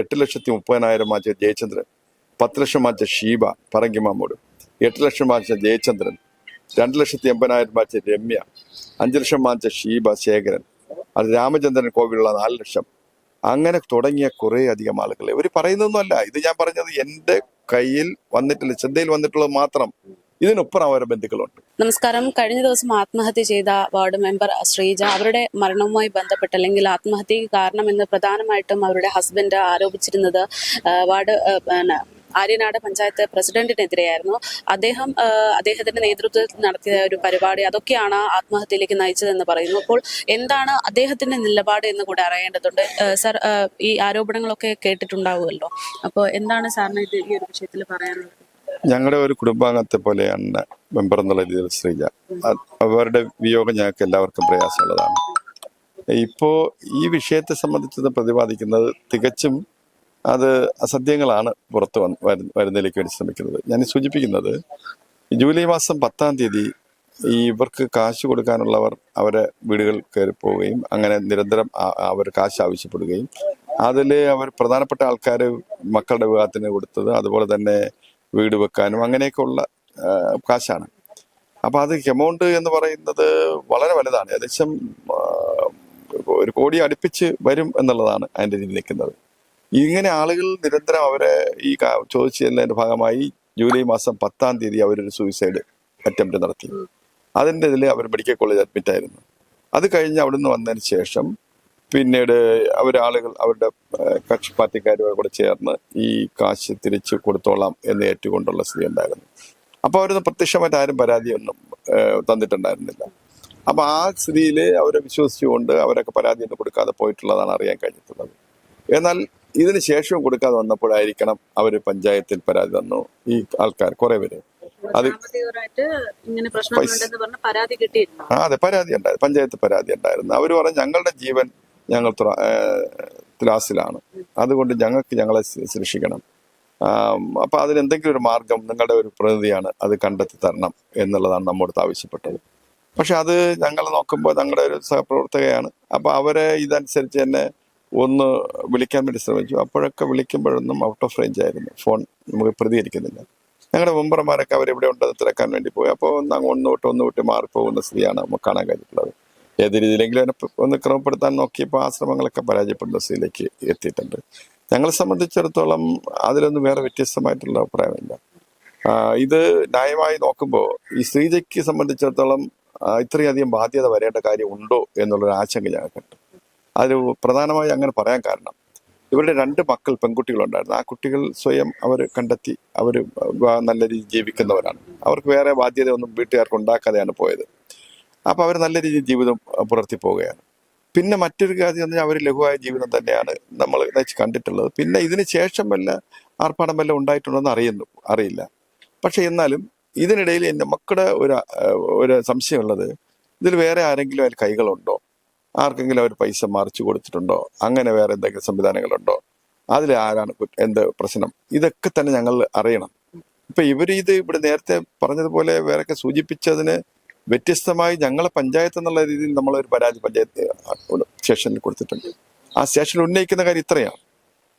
എട്ട് ലക്ഷത്തി മുപ്പതിനായിരം മാച്ച ജയചന്ദ്രൻ പത്ത് ലക്ഷം മാച്ച ഷീബ പറങ്കി മാമൂട് എട്ട് ലക്ഷം മാച്ച ജയചന്ദ്രൻ രണ്ട് ലക്ഷത്തി എൺപതിനായിരം മാച്ച രമ്യ അഞ്ച് ലക്ഷം മാച്ച ഷീബ ശേഖരൻ അത് രാമചന്ദ്രൻ കോവിലുള്ള നാല് ലക്ഷം. അങ്ങനെ തുടങ്ങിയ കുറേ അധികം ആളുകൾ ഇവർ പറയുന്നൊന്നുമല്ല ഇത് ഞാൻ പറഞ്ഞത് എന്റെ കയ്യിൽ വന്നിട്ടില്ല ശ്രദ്ധയിൽ വന്നിട്ടുള്ളത് മാത്രം. ഇതിനൊപ്പം അവരുടെ ബന്ധുക്കളുണ്ട്. നമസ്കാരം. കഴിഞ്ഞ ദിവസം ആത്മഹത്യ ചെയ്ത വാർഡ് മെമ്പർ ശ്രീജ അവരുടെ മരണവുമായി ബന്ധപ്പെട്ട് അല്ലെങ്കിൽ ആത്മഹത്യക്ക് കാരണമെന്ന് പ്രധാനമായിട്ടും അവരുടെ ഹസ്ബൻഡ് ആരോപിച്ചിരുന്നത് വാർഡ് ആര്യനാട് പഞ്ചായത്ത് പ്രസിഡന്റിനെതിരെയായിരുന്നു. അദ്ദേഹം അദ്ദേഹത്തിന്റെ നേതൃത്വത്തിൽ നടത്തിയ ഒരു പരിപാടി അതൊക്കെയാണ് ആത്മഹത്യയിലേക്ക് നയിച്ചതെന്ന് പറയുന്നു. അപ്പോൾ എന്താണ് അദ്ദേഹത്തിന്റെ നിലപാട് എന്ന് കൂടെ അറിയേണ്ടതുണ്ട്. സർ ഈ ആരോപണങ്ങളൊക്കെ കേട്ടിട്ടുണ്ടാവുമല്ലോ. അപ്പോൾ എന്താണ് സാറിന് ഇത് ഈ ഒരു വിഷയത്തിൽ പറയാനുള്ളത്? ഞങ്ങളുടെ ഒരു കുടുംബാംഗത്തെ പോലെയാണ് മെമ്പർ എന്നുള്ള രീതിയിൽ ശ്രീജ. അവരുടെ വിയോഗം ഞങ്ങൾക്ക് എല്ലാവർക്കും പ്രയാസമുള്ളതാണ്. ഇപ്പോൾ ഈ വിഷയത്തെ സംബന്ധിച്ച് പ്രതിപാദിക്കുന്നത് തികച്ചും അത് അസത്യങ്ങളാണ് പുറത്തു വന്ന് വരു- വരുന്നതിലേക്ക് വേണ്ടി ശ്രമിക്കുന്നത്. ഞാൻ സൂചിപ്പിക്കുന്നത് ജൂലൈ മാസം പത്താം തീയതി ഈ ഇവർക്ക് കാശ് കൊടുക്കാനുള്ളവർ അവരെ വീടുകൾ കയറി പോവുകയും അങ്ങനെ നിരന്തരം അവർ കാശ് ആവശ്യപ്പെടുകയും. അതിൽ അവർ പ്രധാനപ്പെട്ട ആൾക്കാർ മക്കളുടെ വിവാഹത്തിന് കൊടുത്തത് അതുപോലെ തന്നെ വീട് വെക്കാനും അങ്ങനെയൊക്കെയുള്ള കാശാണ്. അപ്പം അത് എമൗണ്ട് എന്ന് പറയുന്നത് വളരെ വലുതാണ്. ഏകദേശം ഒരു കോടി അടുപ്പിച്ച് വരും എന്നുള്ളതാണ് അതിന്റെ രീതി നിൽക്കുന്നത്. ഇങ്ങനെ ആളുകൾ നിരന്തരം അവരെ ഈ ചോദിച്ചതിന്റെ ഭാഗമായി ജൂലൈ മാസം പത്താം തീയതി അവരൊരു സൂയിസൈഡ് അറ്റംപ്റ്റ് നടത്തി. അതിന്റെ ഇതിൽ അവർ മെഡിക്കൽ കോളേജ് അഡ്മിറ്റ് ആയിരുന്നു അത് കഴിഞ്ഞ് അവിടുന്ന് വന്നതിന് ശേഷം പിന്നീട് അവരാളുകൾ അവരുടെ കക്ഷി പാർട്ടിക്കാരുമായി കൂടെ ചേർന്ന് ഈ കാശ് തിരിച്ച് കൊടുത്തോളാം എന്ന് ഏറ്റുകൊണ്ടുള്ള സ്ഥിതി ഉണ്ടായിരുന്നു. അപ്പൊ അവരൊന്നും പ്രത്യക്ഷമായിട്ട് ആരും പരാതിയൊന്നും തന്നിട്ടുണ്ടായിരുന്നില്ല. അപ്പൊ ആ സ്ഥിതിയിൽ അവരെ വിശ്വസിച്ചുകൊണ്ട് അവരൊക്കെ പരാതിയൊന്നും കൊടുക്കാതെ പോയിട്ടുള്ളതാണ് അറിയാൻ കഴിഞ്ഞിട്ടുള്ളത്. എന്നാൽ ഇതിന് ശേഷവും കൊടുക്കാതെ വന്നപ്പോഴായിരിക്കണം അവർ പഞ്ചായത്തിൽ പരാതി തന്നു ഈ ആൾക്കാർ കുറെ പേര്. അത് അതെ പരാതി ഉണ്ടായിരുന്നു പഞ്ചായത്ത് പരാതി ഉണ്ടായിരുന്നു. അവർ പറഞ്ഞു ഞങ്ങളുടെ ജീവൻ ഞങ്ങൾ ത്രാസിലാണ്. അതുകൊണ്ട് ഞങ്ങൾക്ക് ഞങ്ങളെ സൃഷ്ടിക്കണം. അപ്പൊ അതിനെന്തെങ്കിലും ഒരു മാർഗം നിങ്ങളുടെ ഒരു പ്രതിനിധിയാണ് അത് കണ്ടെത്തി തരണം എന്നുള്ളതാണ് നമ്മോട് ആവശ്യപ്പെട്ടത്. പക്ഷെ അത് ഞങ്ങൾ നോക്കുമ്പോൾ ഞങ്ങളുടെ ഒരു സഹപ്രവർത്തകയാണ്. അപ്പൊ അവരെ ഇതനുസരിച്ച് തന്നെ ഒന്ന് വിളിക്കാൻ വേണ്ടി ശ്രമിച്ചു. അപ്പോഴൊക്കെ വിളിക്കുമ്പോഴൊന്നും ഔട്ട് ഓഫ് റേഞ്ച് ആയിരുന്നു. ഫോൺ നമുക്ക് പ്രതികരിക്കുന്നില്ല. ഞങ്ങളുടെ മെമ്പർമാരൊക്കെ അവരെവിടെ ഉണ്ടെന്ന് തിരക്കാൻ വേണ്ടി പോയി. അപ്പോൾ ഒന്ന് അങ്ങ് ഒന്ന് വിട്ട് ഒന്ന് വിട്ട് മാറിപ്പോകുന്ന സ്ഥിതിയാണ് നമുക്ക് കാണാൻ കഴിഞ്ഞിട്ടുള്ളത്. ഏത് രീതിയിലെങ്കിലും അതിനെ ഒന്ന് ക്രമപ്പെടുത്താൻ നോക്കിയപ്പോൾ ആശ്രമങ്ങളൊക്കെ പരാജയപ്പെടുന്ന സ്ഥിതിയിലേക്ക് എത്തിയിട്ടുണ്ട്. ഞങ്ങളെ സംബന്ധിച്ചിടത്തോളം അതിലൊന്നും വേറെ വ്യത്യസ്തമായിട്ടുള്ള അഭിപ്രായമില്ല. ഇത് ന്യായമായി നോക്കുമ്പോൾ ഈ ശ്രീജയ്ക്ക് സംബന്ധിച്ചിടത്തോളം ഇത്രയധികം ബാധ്യത വരേണ്ട കാര്യം ഉണ്ടോ എന്നുള്ളൊരു ആശങ്ക ഞങ്ങൾക്കുണ്ട്. അത് പ്രധാനമായി അങ്ങനെ പറയാൻ കാരണം ഇവരുടെ രണ്ട് മക്കൾ പെൺകുട്ടികളുണ്ടായിരുന്നു. ആ കുട്ടികൾ സ്വയം അവർ കണ്ടെത്തി അവർ നല്ല രീതിയിൽ ജീവിക്കുന്നവരാണ്. അവർക്ക് വേറെ ബാധ്യതയൊന്നും വീട്ടുകാർക്ക് ഉണ്ടാക്കാതെയാണ് പോയത്. അപ്പൊ അവർ നല്ല രീതിയിൽ ജീവിതം പുലർത്തിപ്പോവുകയാണ് പുലർത്തി പോവുകയാണ്. പിന്നെ മറ്റൊരു കാര്യം എന്ന് പറഞ്ഞാൽ അവർ ലഘുവായ ജീവിതം തന്നെയാണ് നമ്മൾ കണ്ടിട്ടുള്ളത്. പിന്നെ ഇതിന് ശേഷം വല്ല ആർപ്പാടം വല്ല ഉണ്ടായിട്ടുണ്ടെന്ന് അറിയുന്നു അറിയില്ല. പക്ഷെ എന്നാലും ഇതിനിടയിൽ എന്റെ മക്കളുടെ ഒരു ഒരു സംശയമുള്ളത് ഇതിൽ വേറെ ആരെങ്കിലും അതിൽ കൈകളുണ്ടോ? ആർക്കെങ്കിലും അവർ പൈസ മറിച്ചു കൊടുത്തിട്ടുണ്ടോ? അങ്ങനെ വേറെ എന്തെങ്കിലും സംവിധാനങ്ങളുണ്ടോ? അതിൽ ആരാണ് എന്ത് പ്രശ്നം? ഇതൊക്കെ തന്നെ ഞങ്ങൾ അറിയണം. ഇപ്പൊ ഇവർ ഇത് ഇവിടെ നേരത്തെ പറഞ്ഞതുപോലെ വേറൊക്കെ സൂചിപ്പിച്ചതിന് വ്യത്യസ്തമായി ഞങ്ങളെ പഞ്ചായത്ത് എന്നുള്ള രീതിയിൽ നമ്മളൊരു പരാതി പഞ്ചായത്ത് സ്റ്റേഷനിൽ കൊടുത്തിട്ടുണ്ട്. ആ സ്റ്റേഷനിൽ ഉന്നയിക്കുന്ന കാര്യം ഇത്രയാണ്.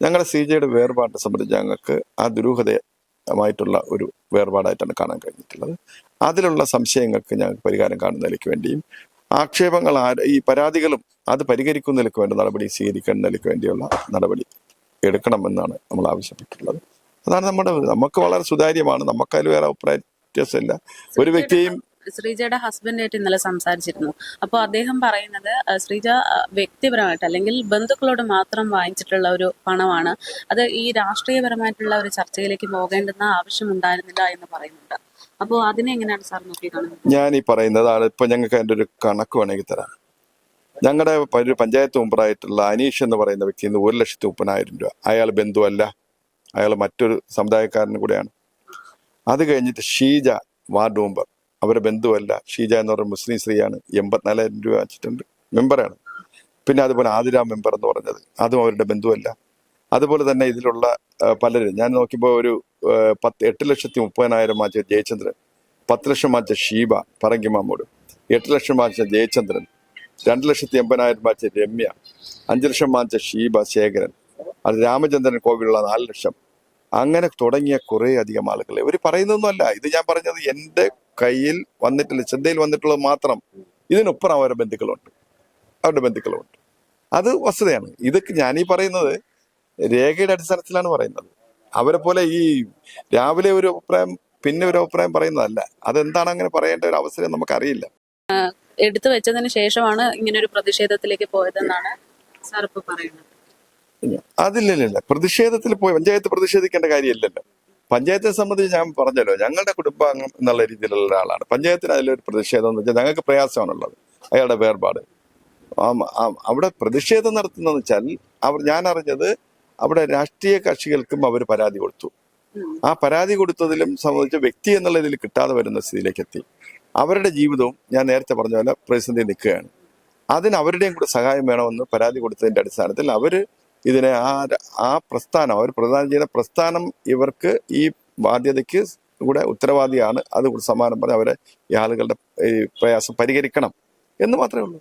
ഞങ്ങളുടെ സി ജയുടെ വേർപാടിനെ സംബന്ധിച്ച് ഞങ്ങൾക്ക് ആ ദുരൂഹതമായിട്ടുള്ള ഒരു വേർപാടായിട്ടാണ് കാണാൻ കഴിഞ്ഞിട്ടുള്ളത്. അതിലുള്ള സംശയങ്ങൾക്ക് ഞങ്ങൾക്ക് പരിഹാരം കാണുന്നതിലേക്ക് വേണ്ടിയും ആക്ഷേപങ്ങൾ ഈ പരാതികളും അത് പരിഹരിക്കുന്നതിലേക്ക് വേണ്ട നടപടി സ്വീകരിക്കുന്നതിലേക്ക് വേണ്ടിയുള്ള നടപടി എടുക്കണമെന്നാണ് നമ്മൾ ആവശ്യപ്പെട്ടിട്ടുള്ളത്. അതാണ് നമ്മുടെ നമുക്ക് വളരെ സുതാര്യമാണ്. നമുക്കതിൽ വേറെ അഭിപ്രായ വ്യത്യാസമില്ല. ഒരു വ്യക്തിയും ശ്രീജയുടെ ഹസ്ബൻഡായിട്ട് ഇന്നലെ സംസാരിച്ചിരുന്നു. അപ്പോൾ അദ്ദേഹം പറയുന്നത് ശ്രീജ വ്യക്തിപരമായിട്ട് അല്ലെങ്കിൽ ബന്ധുക്കളോട് മാത്രം വാങ്ങിച്ചിട്ടുള്ള ഒരു പണമാണ്. അത് ഈ രാഷ്ട്രീയപരമായിട്ടുള്ള ഒരു ചർച്ചയിലേക്ക് പോകേണ്ടെന്ന ആവശ്യം ഉണ്ടായിരുന്നില്ല എന്ന് പറയുന്നുണ്ട്. അപ്പോൾ അതിനെ എങ്ങനെയാണ് സാർ നോക്കിക്കാണുന്നത്? ഞാൻ ഈ പറയുന്നതാണ് ഇപ്പൊ ഞങ്ങൾക്ക് അതിന്റെ ഒരു കണക്ക് വേണമെങ്കിൽ തരാം. ഞങ്ങളുടെ ഒരു പഞ്ചായത്ത് മെമ്പറായിട്ടുള്ള അനീഷ് എന്ന് പറയുന്ന വ്യക്തി ഇന്ന് ഒരു ലക്ഷത്തി മുപ്പതിനായിരം രൂപ. അയാൾ ബന്ധുവല്ല. അയാൾ മറ്റൊരു സമുദായക്കാരനും കൂടെയാണ്. അത് കഴിഞ്ഞിട്ട് ഷീജ വാർഡ് മെമ്പർ. അവരെ ബന്ധുവല്ല. ഷീജ എന്ന് പറയുന്ന മുസ്ലിം സ്ത്രീയാണ്. എൺപത്തിനാലായിരം രൂപ വെച്ചിട്ടുണ്ട്. മെമ്പറാണ് പിന്നെ അതുപോലെ ആതിര മെമ്പർ എന്ന് പറഞ്ഞത്. അതും അവരുടെ ബന്ധുവല്ല. അതുപോലെ തന്നെ ഇതിലുള്ള പലരും. ഞാൻ നോക്കിയപ്പോൾ ഒരു പത്ത് എട്ട് ലക്ഷത്തി മുപ്പതിനായിരം വാങ്ങിച്ച ജയചന്ദ്രൻ പത്ത് ലക്ഷം വാങ്ങിച്ച ഷീബ പറങ്കി മാമോട് എട്ട് ലക്ഷം വാങ്ങിച്ച ജയചന്ദ്രൻ രണ്ട് ലക്ഷത്തി എൺപതിനായിരം വാങ്ങിച്ച രമ്യ അഞ്ച് ലക്ഷം വാങ്ങിച്ച ഷീബ ശേഖരൻ അത് രാമചന്ദ്രൻ കോവിലുള്ള നാല് ലക്ഷം. അങ്ങനെ തുടങ്ങിയ കുറേ അധികം ആളുകൾ ഇവർ പറയുന്നൊന്നുമല്ല ഇത് ഞാൻ പറഞ്ഞത് എന്റെ കയ്യിൽ വന്നിട്ടില്ല ശ്രദ്ധയിൽ വന്നിട്ടുള്ളത് മാത്രം ഇതിനൊപ്പം അവരുടെ ബന്ധുക്കളുണ്ട്. അവരുടെ ബന്ധുക്കളുണ്ട്. അത് വസ്തുതയാണ്. ഇതൊക്കെ ഞാനീ പറയുന്നത് രേഖയുടെ അടിസ്ഥാനത്തിലാണ് പറയുന്നത്. അവരെ പോലെ ഈ രാവിലെ ഒരു അഭിപ്രായം പിന്നെ ഒരു അഭിപ്രായം പറയുന്നതല്ല. അതെന്താണ് അങ്ങനെ പറയേണ്ട ഒരു അവസരം നമുക്കറിയില്ല. എടുത്തു വെച്ചതിന് ശേഷമാണ് ഇങ്ങനെ ഒരു പ്രതിഷേധത്തിലേക്ക് പോയതെന്നാണ് സാർ ഇപ്പൊ പറയുന്നത്. അതില്ലല്ല. പ്രതിഷേധത്തിൽ പോയി പഞ്ചായത്ത് പ്രതിഷേധിക്കേണ്ട കാര്യമില്ലല്ലോ. പഞ്ചായത്തെ സംബന്ധിച്ച് ഞാൻ പറഞ്ഞല്ലോ ഞങ്ങളുടെ കുടുംബാംഗം എന്നുള്ള രീതിയിലുള്ള ഒരാളാണ്. പഞ്ചായത്തിന് അതിലൊരു പ്രതിഷേധം എന്ന് വെച്ചാൽ ഞങ്ങൾക്ക് പ്രയാസമാണുള്ളത് അയാളുടെ വേർപാട്. അവിടെ പ്രതിഷേധം നടത്തുന്നതെന്ന് വെച്ചാൽ അവർ ഞാൻ അറിഞ്ഞത് അവിടെ രാഷ്ട്രീയ കക്ഷികൾക്കും അവർ പരാതി കൊടുത്തു. ആ പരാതി കൊടുത്തതിലും സംബന്ധിച്ച് വ്യക്തി എന്നുള്ള ഇതിൽ കിട്ടാതെ വരുന്ന സ്ഥിതിയിലേക്ക് എത്തി. അവരുടെ ജീവിതവും ഞാൻ നേരത്തെ പറഞ്ഞ പോലെ പ്രതിസന്ധി നിൽക്കുകയാണ്. അതിന് അവരുടെയും കൂടെ സഹായം വേണമെന്ന് പരാതി കൊടുത്തതിന്റെ അടിസ്ഥാനത്തിൽ അവർ ഇതിനെ ആ ആ പ്രസ്ഥാനം അവർ പ്രദാനം ചെയ്യുന്ന പ്രസ്ഥാനം ഇവർക്ക് ഈ ബാധ്യതയ്ക്ക് കൂടെ ഉത്തരവാദിയാണ്. അത് സമാനം പറഞ്ഞ് അവരെ ഈ ആളുകളുടെ ഈ പ്രയാസം പരിഹരിക്കണം എന്ന് മാത്രമേ ഉള്ളൂ.